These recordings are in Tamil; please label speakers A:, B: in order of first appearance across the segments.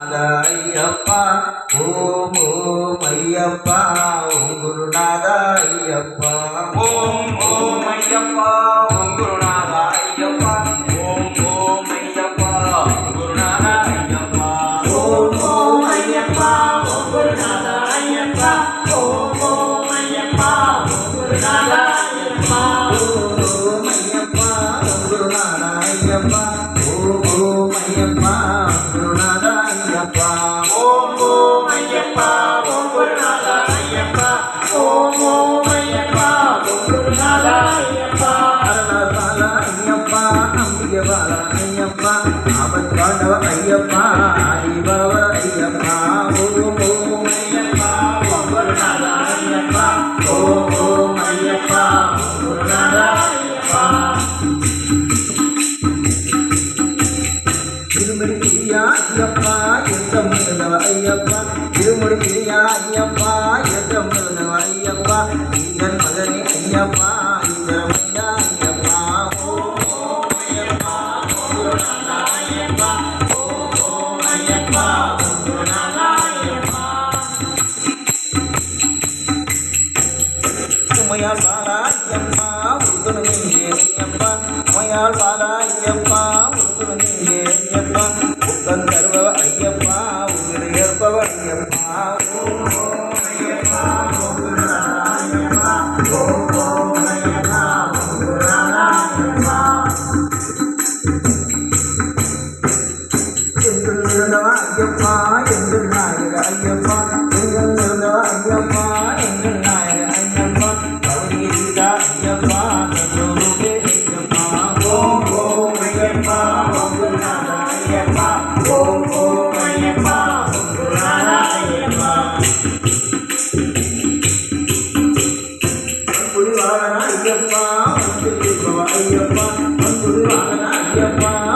A: ஐயப்பா ஓம் ஓம் ஐயப்பா ஓம் குருநாத ஐயப்பா.
B: ஓம் ஓம் ஐயப்பா ஓம் குருநாதா ஐயப்பா. ஓம் ஓம் ஐயப்பா ஓம் குருநாதா ஐயப்பா.
C: ஓம் ஓம் ஐயப்பா ஓம் குருநாதா ஐயப்பா. ஓம் ஓம் ஐயப்பா ஓம் குருநாதா ஐயப்பா.
A: ஓம் ஐயப்பா ஓம் குருநாத ஐயப்பா. ஓம் ஐயப்பா ஆதிபவ ஐயப்பா ஓம் ஓம்
C: ஐயப்பா ஓம் ஐயப்பா ஓம் ஓம் ஐயப்பா ஓம் ஐயப்பா
A: திருமணி ஐயப்பா எத்தம் இருந்தவ ஐயப்பா திருமுடி ஐயப்பா எத்தம் இருந்தவ ஐயப்பா இதன் மகனே ஐயப்பா இதரமையா உமையால் பாலா ஐயப்பா உருகுணுங்கே ஐயப்பா உமையால் பாலா ஐயப்பா உருகுணுங்கே ஐயப்பா உத்தன் தருபவ ஐயப்பா உயிரை ஏற்பவ ஐயப்பா ஐயப்பா ஐயப்பா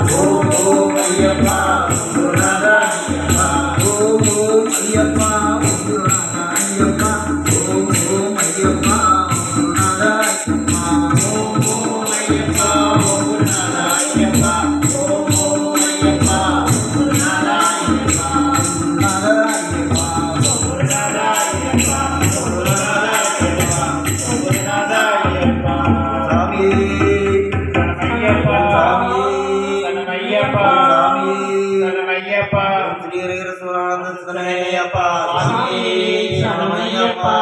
A: ஐயப்பா ஓம் ஓம்
C: சாமியே சரணமையப்பா